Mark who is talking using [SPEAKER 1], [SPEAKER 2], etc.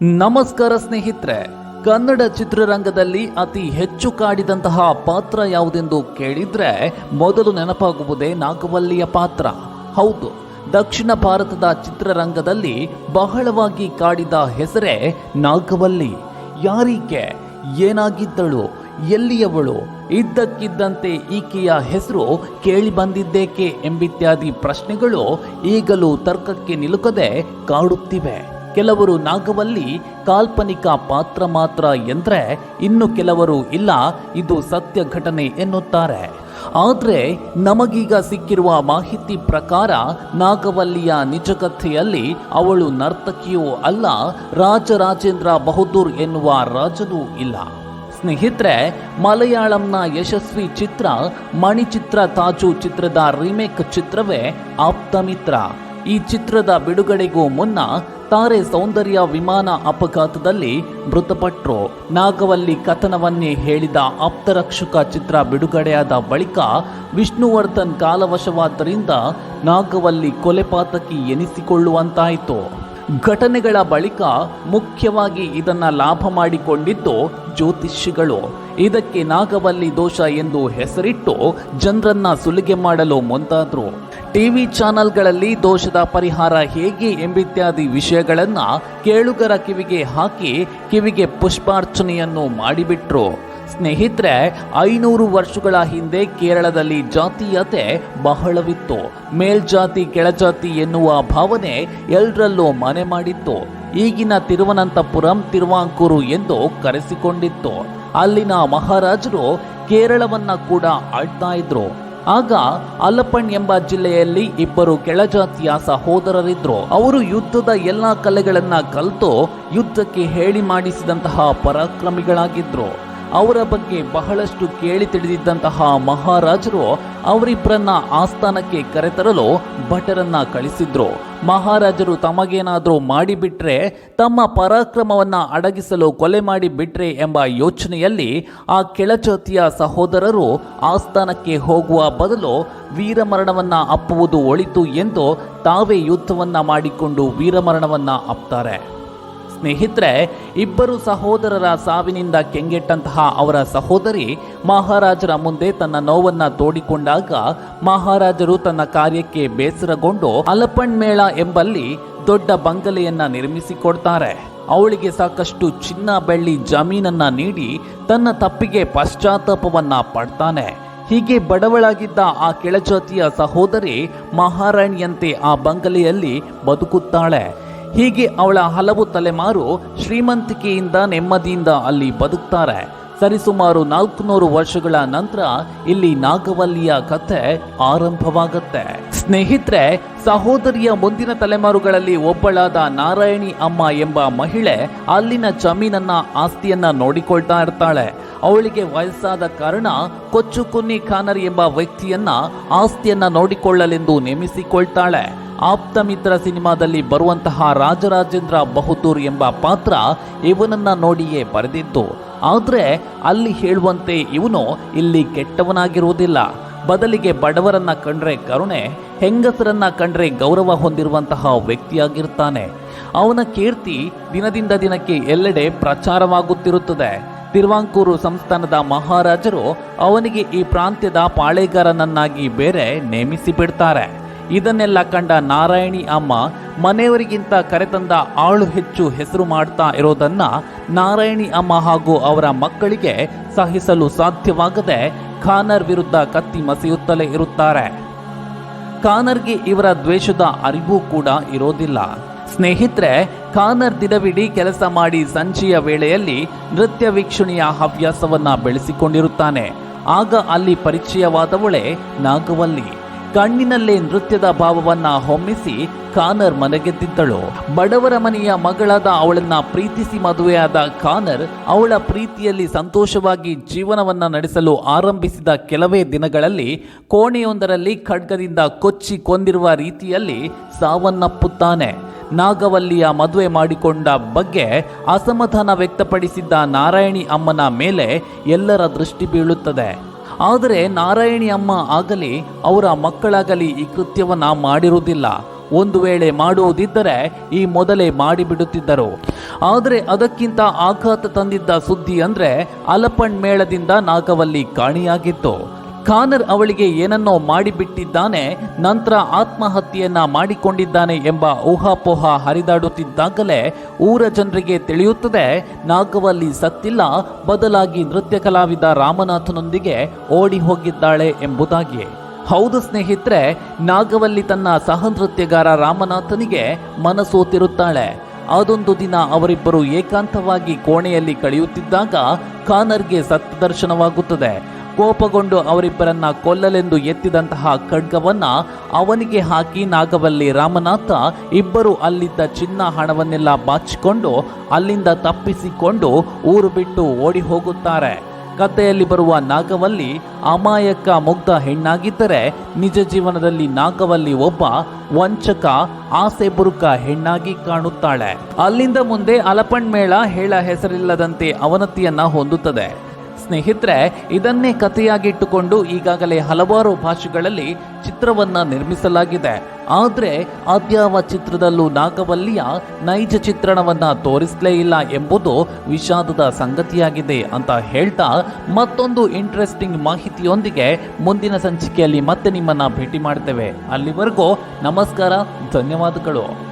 [SPEAKER 1] ನಮಸ್ಕಾರ ಸ್ನೇಹಿತರೆ, ಕನ್ನಡ ಚಿತ್ರರಂಗದಲ್ಲಿ ಅತಿ ಹೆಚ್ಚು ಕಾಡಿದಂತಹ ಪಾತ್ರ ಯಾವುದೆಂದು ಕೇಳಿದ್ರೆ ಮೊದಲು ನೆನಪಾಗುವುದೇ ನಾಗವಲ್ಲಿಯ ಪಾತ್ರ. ಹೌದು, ದಕ್ಷಿಣ ಭಾರತದ ಚಿತ್ರರಂಗದಲ್ಲಿ ಬಹಳವಾಗಿ ಕಾಡಿದ ಹೆಸರೇ ನಾಗವಲ್ಲಿ. ಯಾರೀಕೆ, ಏನಾಗಿದ್ದಳು, ಎಲ್ಲಿಯವಳು, ಇದ್ದಕ್ಕಿದ್ದಂತೆ ಈಕೆಯ ಹೆಸರು ಕೇಳಿ ಬಂದಿದ್ದೇಕೆ ಎಂಬಿತ್ಯಾದಿ ಪ್ರಶ್ನೆಗಳು ಈಗಲೂ ತರ್ಕಕ್ಕೆ ನಿಲುಕದೆ ಕಾಡುತ್ತಿವೆ. ಕೆಲವರು ನಾಗವಲ್ಲಿ ಕಾಲ್ಪನಿಕ ಪಾತ್ರ ಮಾತ್ರ ಎಂದರೆ ಇನ್ನು ಕೆಲವರು ಇಲ್ಲ, ಇದು ಸತ್ಯ ಘಟನೆ ಎನ್ನುತ್ತಾರೆ. ಆದರೆ ನಮಗೀಗ ಸಿಕ್ಕಿರುವ ಮಾಹಿತಿ ಪ್ರಕಾರ ನಾಗವಲ್ಲಿಯ ನಿಜಕಥೆಯಲ್ಲಿ ಅವಳು ನರ್ತಕಿಯೂ ಅಲ್ಲ, ರಾಜರಾಜೇಂದ್ರ ಬಹದ್ದೂರ್ ಎನ್ನುವ ರಾಜನೂ ಇಲ್ಲ. ಸ್ನೇಹಿತರೆ, ಮಲಯಾಳಂನ ಯಶಸ್ವಿ ಚಿತ್ರ ಮಣಿಚಿತ್ರ ತಾಜು ಚಿತ್ರದ ರೀಮೇಕ್ ಚಿತ್ರವೇ ಆಪ್ತಮಿತ್ರ ಈ ಚಿತ್ರದ ಬಿಡುಗಡೆಗೂ ಮುನ್ನ ತಾರೆ ಸೌಂದರ್ಯ ವಿಮಾನ ಅಪಘಾತದಲ್ಲಿ ಮೃತಪಟ್ಟರು ನಾಗವಲ್ಲಿ ಕಥನವನ್ನೇ ಹೇಳಿದ ಆಪ್ತರಕ್ಷಕ ಚಿತ್ರ ಬಿಡುಗಡೆಯಾದ ಬಳಿಕ ವಿಷ್ಣುವರ್ಧನ್ ಕಾಲವಶವಾದ್ದರಿಂದ ನಾಗವಲ್ಲಿ ಕೊಲೆಪಾತಕಿ ಎನಿಸಿಕೊಳ್ಳುವಂತಾಯಿತು. ಘಟನೆಗಳ ಬಳಿಕ ಮುಖ್ಯವಾಗಿ ಇದನ್ನು ಲಾಭ ಮಾಡಿಕೊಂಡಿದ್ದು ಜ್ಯೋತಿಷಿಗಳು ಇದಕ್ಕೆ ನಾಗವಲ್ಲಿ ದೋಷ ಎಂದು ಹೆಸರಿಟ್ಟು ಜನರನ್ನ ಸುಲಿಗೆ ಮಾಡಲು ಮುಂದಾದ್ರು ಟಿವಿ ಚಾನೆಲ್ಗಳಲ್ಲಿ ದೋಷದ ಪರಿಹಾರ ಹೇಗೆ ಎಂಬಿತ್ಯಾದಿ ವಿಷಯಗಳನ್ನ ಕೇಳುಗರ ಕಿವಿಗೆ ಹಾಕಿ ಕಿವಿಗೆ ಪುಷ್ಪಾರ್ಚನೆಯನ್ನು ಮಾಡಿಬಿಟ್ರು. ಸ್ನೇಹಿತರೆ, ಐನೂರು ವರ್ಷಗಳ ಹಿಂದೆ ಕೇರಳದಲ್ಲಿ ಜಾತೀಯತೆ ಬಹಳವಿತ್ತು. ಮೇಲ್ಜಾತಿ, ಕೆಳಜಾತಿ ಎನ್ನುವ ಭಾವನೆ ಎಲ್ಲರಲ್ಲೂ ಮನೆ ಮಾಡಿತ್ತು. ಈಗಿನ ತಿರುವನಂತಪುರಂ, ತಿರುವಾಂಕೂರು ಎಂದು ಕರೆಸಿಕೊಂಡಿತ್ತು. ಅಲ್ಲಿನ ಮಹಾರಾಜರು ಕೇರಳವನ್ನ ಕೂಡ ಆಳ್ತಾ ಇದ್ರು. ಆಗ ಅಲಪಣ್ ಎಂಬ ಜಿಲ್ಲೆಯಲ್ಲಿ ಇಬ್ಬರು ಕೆಳಜಾತಿಯ ಸಹೋದರರಿದ್ರು. ಅವರು ಯುದ್ಧದ ಎಲ್ಲಾ ಕಲೆಗಳನ್ನ ಕಲಿತು ಯುದ್ಧಕ್ಕೆ ಹೇಳಿ ಮಾಡಿಸಿದಂತಹ ಪರಾಕ್ರಮಿಗಳಾಗಿದ್ರು. ಅವರ ಬಗ್ಗೆ ಬಹಳಷ್ಟು ಕೇಳಿ ತಿಳಿದಿದ್ದಂತಹ ಮಹಾರಾಜರು ಅವರಿಬ್ಬರನ್ನ ಆಸ್ಥಾನಕ್ಕೆ ಕರೆತರಲು ಭಟರನ್ನ ಕಳಿಸಿದ್ರು. ಮಹಾರಾಜರು ತಮಗೇನಾದರೂ ಮಾಡಿಬಿಟ್ರೆ, ತಮ್ಮ ಪರಾಕ್ರಮವನ್ನು ಅಡಗಿಸಲು ಕೊಲೆ ಮಾಡಿಬಿಟ್ರೆ ಎಂಬ ಯೋಚನೆಯಲ್ಲಿ ಆ ಕೆಳಜಾತಿಯ ಸಹೋದರರು ಆಸ್ಥಾನಕ್ಕೆ ಹೋಗುವ ಬದಲು ವೀರಮರಣವನ್ನು ಅಪ್ಪುವುದು ಒಳಿತು ಎಂದು ತಾವೇ ಯುದ್ಧವನ್ನು ಮಾಡಿಕೊಂಡು ವೀರಮರಣವನ್ನು ಅಪ್ತಾರೆ. ಸ್ನೇಹಿತರೆ, ಇಬ್ಬರು ಸಹೋದರರ ಸಾವಿನಿಂದ ಕೆಂಗೆಟ್ಟಂತಹ ಅವರ ಸಹೋದರಿ ಮಹಾರಾಜರ ಮುಂದೆ ತನ್ನ ನೋವನ್ನ ತೋಡಿಕೊಂಡಾಗ ಮಹಾರಾಜರು ತನ್ನ ಕಾರ್ಯಕ್ಕೆ ಬೇಸರಗೊಂಡು ಅಲಪಣ್ ಮೇಳ ಎಂಬಲ್ಲಿ ದೊಡ್ಡ ಬಂಗಲೆಯನ್ನ ನಿರ್ಮಿಸಿಕೊಡ್ತಾರೆ. ಅವಳಿಗೆ ಸಾಕಷ್ಟು ಚಿನ್ನ ಬೆಳ್ಳಿ ಜಮೀನನ್ನ ನೀಡಿ ತನ್ನ ತಪ್ಪಿಗೆ ಪಶ್ಚಾತ್ತಾಪವನ್ನ ಪಡ್ತಾನೆ. ಹೀಗೆ ಬಡವಳಾಗಿದ್ದ ಆ ಕೆಳಜಾತಿಯ ಸಹೋದರಿ ಮಹಾರಾಣಿಯಂತೆ ಆ ಬಂಗಲೆಯಲ್ಲಿ ಬದುಕುತ್ತಾಳೆ. ಹೀಗೆ ಅವಳ ಹಲವು ತಲೆಮಾರು ಶ್ರೀಮಂತಿಕೆಯಿಂದ ನೆಮ್ಮದಿಯಿಂದ ಅಲ್ಲಿ ಬದುಕ್ತಾರೆ. ಸರಿಸುಮಾರು ನಾಲ್ಕುನೂರು ವರ್ಷಗಳ ನಂತರ ಇಲ್ಲಿ ನಾಗವಲ್ಲಿಯ ಕಥೆ ಆರಂಭವಾಗುತ್ತೆ. ಸ್ನೇಹಿತರೆ, ಸಹೋದರಿಯ ಮುಂದಿನ ತಲೆಮಾರುಗಳಲ್ಲಿ ಒಬ್ಬಳಾದ ನಾರಾಯಣಿ ಅಮ್ಮ ಎಂಬ ಮಹಿಳೆ ಅಲ್ಲಿನ ಜಮೀನನ್ನ ಆಸ್ತಿಯನ್ನ ನೋಡಿಕೊಳ್ತಾ ಇರ್ತಾಳೆ. ಅವಳಿಗೆ ವಯಸ್ಸಾದ ಕಾರಣ ಕೊಚ್ಚು ಕುನ್ನಿ ಖಾನರ್ ಎಂಬ ವ್ಯಕ್ತಿಯನ್ನ ಆಸ್ತಿಯನ್ನ ನೋಡಿಕೊಳ್ಳಲೆಂದು ನೇಮಿಸಿಕೊಳ್ತಾಳೆ. ಆಪ್ತಮಿತ್ರ ಸಿನಿಮಾದಲ್ಲಿ ಬರುವಂತಹ ರಾಜರಾಜೇಂದ್ರ ಬಹುತೂರ್ ಎಂಬ ಪಾತ್ರ ಇವನನ್ನ ನೋಡಿಯೇ ಬರೆದಿತ್ತು ಆದರೆ ಅಲ್ಲಿ ಹೇಳುವಂತೆ ಇವನು ಇಲ್ಲಿ ಕೆಟ್ಟವನಾಗಿರುವುದಿಲ್ಲ. ಬದಲಿಗೆ ಬಡವರನ್ನ ಕಂಡ್ರೆ ಕರುಣೆ, ಹೆಂಗಸರನ್ನ ಕಂಡ್ರೆ ಗೌರವ ಹೊಂದಿರುವಂತಹ ವ್ಯಕ್ತಿಯಾಗಿರ್ತಾನೆ. ಅವನ ಕೀರ್ತಿ ದಿನದಿಂದ ದಿನಕ್ಕೆ ಎಲ್ಲೆಡೆ ಪ್ರಚಾರವಾಗುತ್ತಿರುತ್ತದೆ. ತಿರುವಾಂಕೂರು ಸಂಸ್ಥಾನದ ಮಹಾರಾಜರು ಅವನಿಗೆ ಈ ಪ್ರಾಂತ್ಯದ ಪಾಳೆಗಾರನನ್ನಾಗಿ ಬೇರೆ ನೇಮಿಸಿ ಬಿಡ್ತಾರೆ ಇದನ್ನೆಲ್ಲ ಕಂಡ ನಾರಾಯಣಿ ಅಮ್ಮ ಮನೆಯವರಿಗಿಂತ ಕರೆತಂದ ಆಳು ಹೆಚ್ಚು ಹೆಸರು ಮಾಡ್ತಾ ಇರೋದನ್ನ ನಾರಾಯಣಿ ಅಮ್ಮ ಹಾಗೂ ಅವರ ಮಕ್ಕಳಿಗೆ ಸಹಿಸಲು ಸಾಧ್ಯವಾಗದೆ ಖಾನರ್ ವಿರುದ್ಧ ಕತ್ತಿ ಮಸಿಯುತ್ತಲೇ ಇರುತ್ತಾರೆ. ಖಾನರ್ಗೆ ಇವರ ದ್ವೇಷದ ಅರಿವು ಕೂಡ ಇರೋದಿಲ್ಲ. ಸ್ನೇಹಿತರೆ, ಖಾನರ್ ದಿನವಿಡೀ ಕೆಲಸ ಮಾಡಿ ಸಂಜೆಯ ವೇಳೆಯಲ್ಲಿ ನೃತ್ಯ ವೀಕ್ಷಣೆಯ ಹವ್ಯಾಸವನ್ನ ಬೆಳೆಸಿಕೊಂಡಿರುತ್ತಾನೆ. ಆಗ ಅಲ್ಲಿ ಪರಿಚಯವಾದವಳೆ ನಾಗವಲ್ಲಿ. ಕಣ್ಣಿನಲ್ಲೇ ನೃತ್ಯದ ಭಾವವನ್ನ ಹೊಮ್ಮಿಸಿ ಖಾನರ್ ಮನೆಗೆದ್ದಿದ್ದಳು. ಬಡವರ ಮನೆಯ ಮಗಳಾದ ಅವಳನ್ನ ಪ್ರೀತಿಸಿ ಮದುವೆಯಾದ ಖಾನರ್ ಅವಳ ಪ್ರೀತಿಯಲ್ಲಿ ಸಂತೋಷವಾಗಿ ಜೀವನವನ್ನ ನಡೆಸಲು ಆರಂಭಿಸಿದ ಕೆಲವೇ ದಿನಗಳಲ್ಲಿ ಕೋಣೆಯೊಂದರಲ್ಲಿ ಖಡ್ಗದಿಂದ ಕೊಚ್ಚಿ ಕೊಂದಿರುವ ರೀತಿಯಲ್ಲಿ ಸಾವನ್ನಪ್ಪುತ್ತಾನೆ. ನಾಗವಲ್ಲಿಯ ಮದುವೆ ಮಾಡಿಕೊಂಡ ಬಗ್ಗೆ ಅಸಮಾಧಾನ ವ್ಯಕ್ತಪಡಿಸಿದ್ದ ನಾರಾಯಣಿ ಅಮ್ಮನ ಮೇಲೆ ಎಲ್ಲರ ದೃಷ್ಟಿ ಬೀಳುತ್ತದೆ. ಆದರೆ ನಾರಾಯಣಿ ಅಮ್ಮ ಆಗಲಿ, ಅವರ ಮಕ್ಕಳಾಗಲಿ ಈ ಕೃತ್ಯವನ್ನು ಮಾಡಿರುವುದಿಲ್ಲ. ಒಂದು ವೇಳೆ ಮಾಡುವುದಿದ್ದರೆ ಈ ಮೊದಲೇ ಮಾಡಿಬಿಡುತ್ತಿದ್ದರು. ಆದರೆ ಅದಕ್ಕಿಂತ ಆಘಾತ ತಂದಿದ್ದ ಸುದ್ದಿ ಅಂದರೆ ಅಲಪಣ್ ಮೇಳದಿಂದ ನಾಗವಲ್ಲಿ ಕಾಣಿಯಾಗಿತ್ತು. ಖಾನರ್ ಅವಳಿಗೆ ಏನನ್ನೋ ಮಾಡಿಬಿಟ್ಟಿದ್ದಾನೆ, ನಂತರ ಆತ್ಮಹತ್ಯೆಯನ್ನ ಮಾಡಿಕೊಂಡಿದ್ದಾನೆ ಎಂಬ ಊಹಾಪೋಹ ಹರಿದಾಡುತ್ತಿದ್ದಾಗಲೇ ಊರ ಜನರಿಗೆ ತಿಳಿಯುತ್ತದೆ, ನಾಗವಲ್ಲಿ ಸತ್ತಿಲ್ಲ, ಬದಲಾಗಿ ನೃತ್ಯ ಕಲಾವಿದ ರಾಮನಾಥನೊಂದಿಗೆ ಓಡಿ ಹೋಗಿದ್ದಾಳೆ ಎಂಬುದಾಗಿ ಹೌದು ಸ್ನೇಹಿತರೆ, ನಾಗವಲ್ಲಿ ತನ್ನ ಸಹ ನೃತ್ಯಗಾರ ರಾಮನಾಥನಿಗೆ ಮನಸೋತಿರುತ್ತಾಳೆ. ಅದೊಂದು ದಿನ ಅವರಿಬ್ಬರು ಏಕಾಂತವಾಗಿ ಕೋಣೆಯಲ್ಲಿ ಕಳೆಯುತ್ತಿದ್ದಾಗ ಖಾನರ್ಗೆ ಸತ್ತ ದರ್ಶನವಾಗುತ್ತದೆ ಕೋಪಗೊಂಡು ಅವರಿಬ್ಬರನ್ನ ಕೊಲ್ಲಲೆಂದು ಎತ್ತಿದಂತಹ ಖಡ್ಗವನ್ನ ಅವನಿಗೆ ಹಾಕಿ ನಾಗವಲ್ಲಿ ರಾಮನಾಥ ಇಬ್ಬರು ಅಲ್ಲಿದ್ದ ಚಿನ್ನ ಹಣವನ್ನೆಲ್ಲ ಬಾಚಿಕೊಂಡು ಅಲ್ಲಿಂದ ತಪ್ಪಿಸಿಕೊಂಡು ಊರು ಬಿಟ್ಟು ಓಡಿ ಹೋಗುತ್ತಾರೆ. ಕಥೆಯಲ್ಲಿ ಬರುವ ನಾಗವಲ್ಲಿ ಅಮಾಯಕ ಮುಗ್ಧ ಹೆಣ್ಣಾಗಿದ್ದರೆ ನಿಜ ಜೀವನದಲ್ಲಿ ನಾಗವಲ್ಲಿ ಒಬ್ಬ ವಂಚಕ, ಆಸೆ ಬುರುಕ ಹೆಣ್ಣಾಗಿ ಕಾಣುತ್ತಾಳೆ. ಅಲ್ಲಿಂದ ಮುಂದೆ ಅಲಪಣ್ ಮೇಳ ಹೇಳ ಹೆಸರಿಲ್ಲದಂತೆ ಅವನತಿಯನ್ನ ಹೊಂದುತ್ತದೆ. ಸ್ನೇಹಿತರೆ, ಇದನ್ನೇ ಕಥೆಯಾಗಿಟ್ಟುಕೊಂಡು ಈಗಾಗಲೇ ಹಲವಾರು ಭಾಷೆಗಳಲ್ಲಿ ಚಿತ್ರವನ್ನ ನಿರ್ಮಿಸಲಾಗಿದೆ. ಆದರೆ ಅದ್ಯಾವ ಚಿತ್ರದಲ್ಲೂ ನಾಗವಲ್ಲಿಯ ನೈಜ ಚಿತ್ರಣವನ್ನ ತೋರಿಸಲೇ ಇಲ್ಲ ಎಂಬುದು ವಿಷಾದದ ಸಂಗತಿಯಾಗಿದೆ ಅಂತ ಹೇಳ್ತಾ ಮತ್ತೊಂದು ಇಂಟ್ರೆಸ್ಟಿಂಗ್ ಮಾಹಿತಿಯೊಂದಿಗೆ ಮುಂದಿನ ಸಂಚಿಕೆಯಲ್ಲಿ ಮತ್ತೆ ನಿಮ್ಮನ್ನ ಭೇಟಿ ಮಾಡ್ತೇವೆ. ಅಲ್ಲಿವರೆಗೂ ನಮಸ್ಕಾರ, ಧನ್ಯವಾದಗಳು.